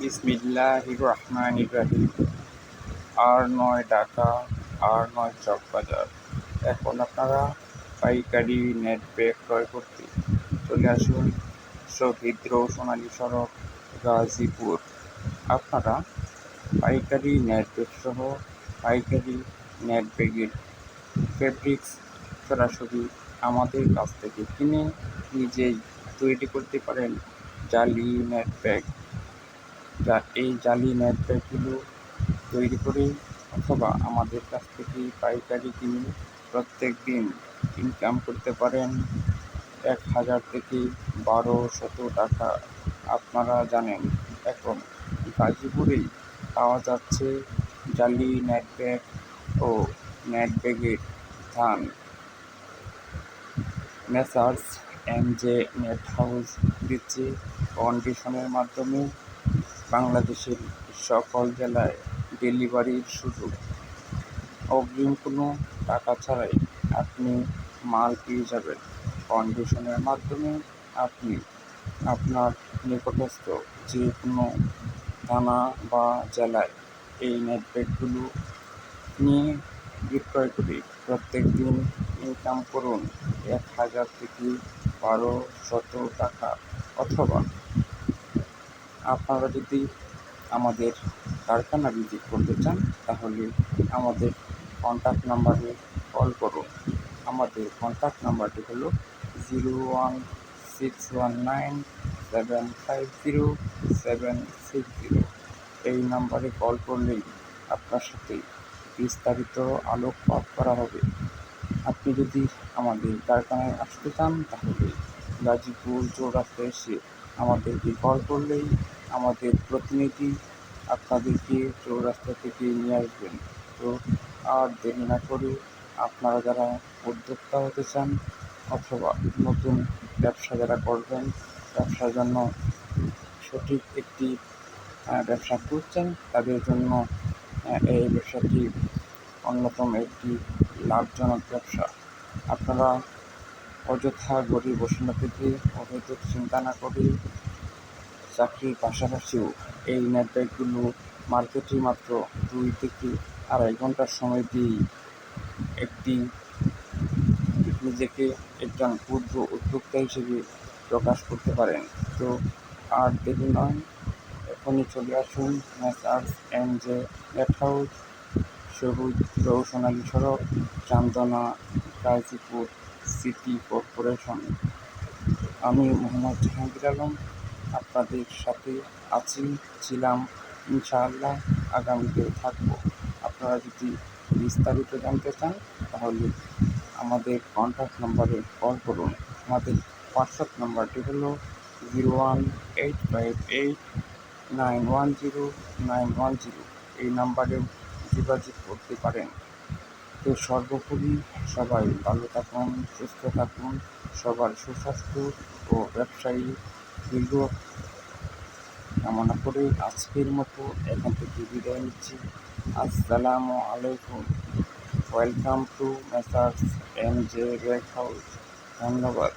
বিসমিল্লাহ রহমান রাহিম আর নয় ঢাকা, আর নয় চকবাজার। এখন আপনারা পাইকারি নেট ব্যাগ ক্রয় করতে চলে আসুন শহীদ সোনালী সড়ক, গাজীপুর। আপনারা পাইকারি নেট ব্যাগ সহ পাইকারি নেট ব্যাগের ফেব্রিক্স সরাসরি আমাদের কাছ থেকে কিনে নিজেই তৈরি করতে পারেন জালি নেট ব্যাগ। যা এই জালি ব্যাগগুলো তৈরি করে অথবা আমাদের কাছ থেকে পাইকারি কিনে প্রত্যেক দিন ইনকাম করতে পারেন। এক হাজার থেকে বারো শত টাকা আপনারা জানেন, এখন গাজীপুরেই পাওয়া যাচ্ছে জালি নেট ব্যাগ ও নেট ব্যাগের ধান। Messrs M J net house দিচ্ছে কন্ডিশনের মাধ্যমে। বাংলাদেশের সকল জেলায় ডেলিভারির সুযোগ। অগ্রিম কোনো টাকা ছাড়াই আপনি মাল পেয়ে যাবেন। কন্ডিশনের মাধ্যমে আপনি আপনার নিকটস্থ যে কোনো থানা বা জেলায় এই নেটব্যাগগুলো নিয়ে বিক্রয় করে প্রত্যেক দিন ইনকাম করুন এক হাজার থেকে বারো শত টাকা অথবা আপনারা যদি আমাদের কারখানা ভিজিট করতে চান, তাহলে আমাদের কন্ট্যাক্ট নাম্বারে কল করুন। আমাদের কন্ট্যাক্ট নাম্বারটি হলো zero one six one nine seven five zero seven six zero এই নাম্বারে কল করলেই আপনার সাথে বিস্তারিত আলোকপাত করা হবে। আপনি যদি আমাদের কারখানায় আসতে চান, তাহলে গাজীপুর চৌরাস্তায় এসে আমাদেরকে কল করলেই আমাদের প্রতিনিধি আপনাদেরকে চৌরাস্তা থেকে নিয়ে আসবেন। তো আর দেরি না করে আপনারা যারা উদ্যোক্তা হতে চান অথবা নতুন ব্যবসা যারা করবেন, ব্যবসার জন্য সঠিক একটি ব্যবসা করছেন তাদের জন্য এই ব্যবসাটি অন্যতম একটি লাভজনক ব্যবসা। আপনারা অযথা গরিব বসে না থেকে অহেতুক চিন্তা না করে চাকরির পাশাপাশিও এই নেটব্যাগগুলো মার্কেটে মাত্র দুই থেকে আড়াই ঘণ্টার সময় দিয়েই একটি নিজেকে একজন ক্ষুদ্র উদ্যোক্তা হিসেবে প্রকাশ করতে পারেন। তো আর দেরি নয়, এখনই চলে আসুন messrs M J net house সবুজ সোনালী সড়ক, চান্দনা, গাজীপুর। City corporation. আমি মোহাম্মদ জাহাঙ্গীর আলম, আপনাদের সাথে আছি, ছিলাম, ইনশাআল্লাহ আগামীতে থাকব। আপনারা যদি বিস্তারিত জানতে চান, তাহলে আমাদের কন্ট্যাক্ট নাম্বারে কল করুন। আমাদের হোয়াটসঅ্যাপ নাম্বারটি হলো zero one eight five eight nine one zero nine one zero এই নাম্বারেও যোগাযোগ করতে পারেন। তো সর্বোপরি সবাই ভালো থাকুন, সুস্থ থাকুন, সবার সুস্বাস্থ্য ও ব্যবসায়ী দীর্ঘ কামনা করে আজকের মতো এখান থেকে বিদায় নিচ্ছি। আসসালামু আলাইকুম। Welcome to messrs M J rake house ধন্যবাদ।